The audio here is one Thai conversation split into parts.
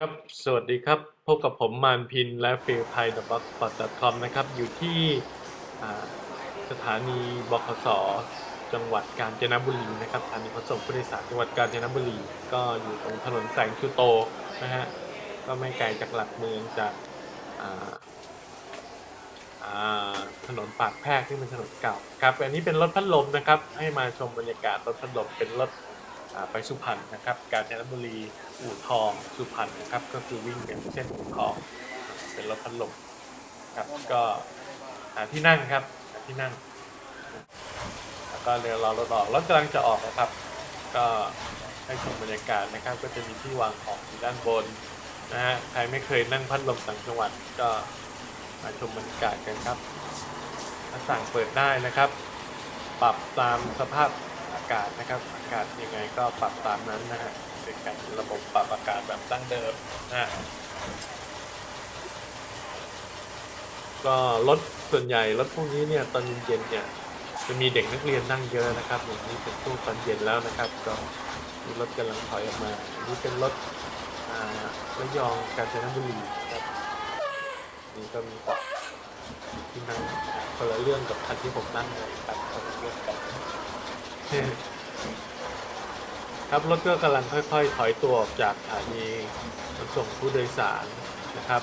ครับ สวัสดีครับ พบกับผมมานพินและฟิลไทย b l o g s p o t c o m นะครับ อยู่ที่สถานีบขส จังหวัดกาญจนบุรีนะครับ สถานีขนส่งผู้โดยสารจังหวัดกาญจนบุรี ก็อยู่ตรงถนนแสงชูโตนะฮะ ก็ไม่ไกลจากหลักเมืองจากถนนปากแพรกที่เป็นถนนเก่าครับ อันนี้เป็นรถพัดลมนะครับ ให้มาชมบรรยากาศรถพัดลมเป็นรถ ไปสุพรรณนะครับ กาญจนบุรีอู่ทองสุพรรณนะครับ ก็คือวิ่งอย่างเส้นอู่ทอง เป็นรถพัดลมครับก็หาที่นั่งครับหาที่นั่ง แล้วก็เรือรอรถออกรถกำลังจะออกนะครับ ก็ให้ชมบรรยากาศนะครับ ก็จะมีที่วางของอยู่ด้านบนนะฮะใครไม่เคยนั่งพัดลมต่างจังหวัดก็มาชมบรรยากาศกันครับหน้าต่างเปิดได้นะครับ ปรับตามสภาพ อากาศนะครับ อากาศยังไงก็ปรับตามนั้นนะฮะเป็นการระบบปรับอากาศแบบดั้งเดิมนะก็รถส่วนใหญ่รถพวกนี้เนี่ยตอนเย็นๆเนี่ยจะมีเด็กนักเรียนนั่งเยอะนะครับอย่างนี้เป็นช่วงตอนเย็นแล้วนะครับ ก็มีรถกำลังถอยออกมาอันนี้เป็นรถอ่าระยองกาญจนบุรีนะครับนี่ก็มีเบาะที่นั่งคนละเรื่องกับคันที่ผมนั่งเลยครับคนละเรื่องกัน ครับรถก็กำลังค่อยๆ ถอยตัวออกจากสถานีขนส่งผู้โดยสารนะครับ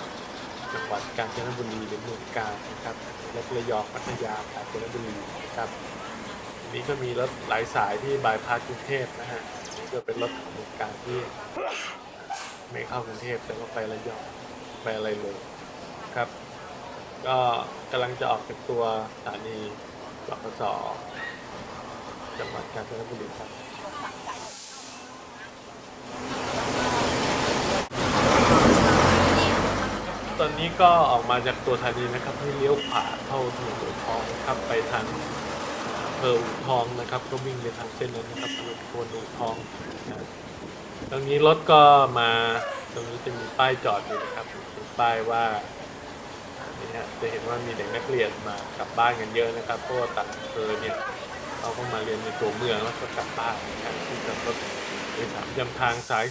จังหวัดกาญจนบุรีหรือเมืองกาญนะครับรถระยองพัทยากาญจนบุรีนะครับนี้ก็มีรถหลายสายที่บายพาสกรุงเทพนะฮะนนี่ก็เป็นรถของเมืองกาญที่ไม่เข้ากรุงเทพแต่ว่าไประยองไปอะไรเลยครับ ก็กำลังจะออกจากตัวสถานีบขส จังหวัดกาญจนบุรีครับตอนนี้ก็ออกมาจากตัวสถานีนะครับให้เลี้ยวขวาเข้าถนนอู่ทองนะครับไปทางอำเภออู่ทองนะครับ ก็วิ่งไปทางเส้นนั้นนะครับถนนโคนอู่ทองนะตรงนี้รถก็มาตรงนี้จะมีป้ายจอดอยู่นะครับป้ายว่าอ่านี่ฮะจะเห็นว่ามีเด็กนักเรียนมากลับบ้านกันเยอะนะครับเพราะว่าต่างอำเภอเนี่ย เขาก็มาเรียนในตัวเมืองแล้วก็กลับบ้านนะครับที่จอดรถโดยสารประจำทางสาย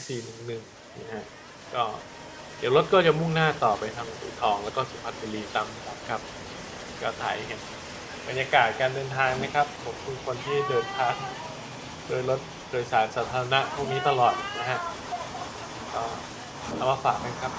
411 นะฮะก็เดี๋ยวรถก็จะมุ่งหน้าต่อไปทางอู่ทอง แล้วก็สุพรรณบุรีตามลำดับครับก็ถ่ายเห็นบรรยากาศการเดินทางนะครับผมคือคนที่เดินทางโดยรถโดยสารสาธารณะพวกนี้ตลอดนะฮะก็เอามาฝากกันครับ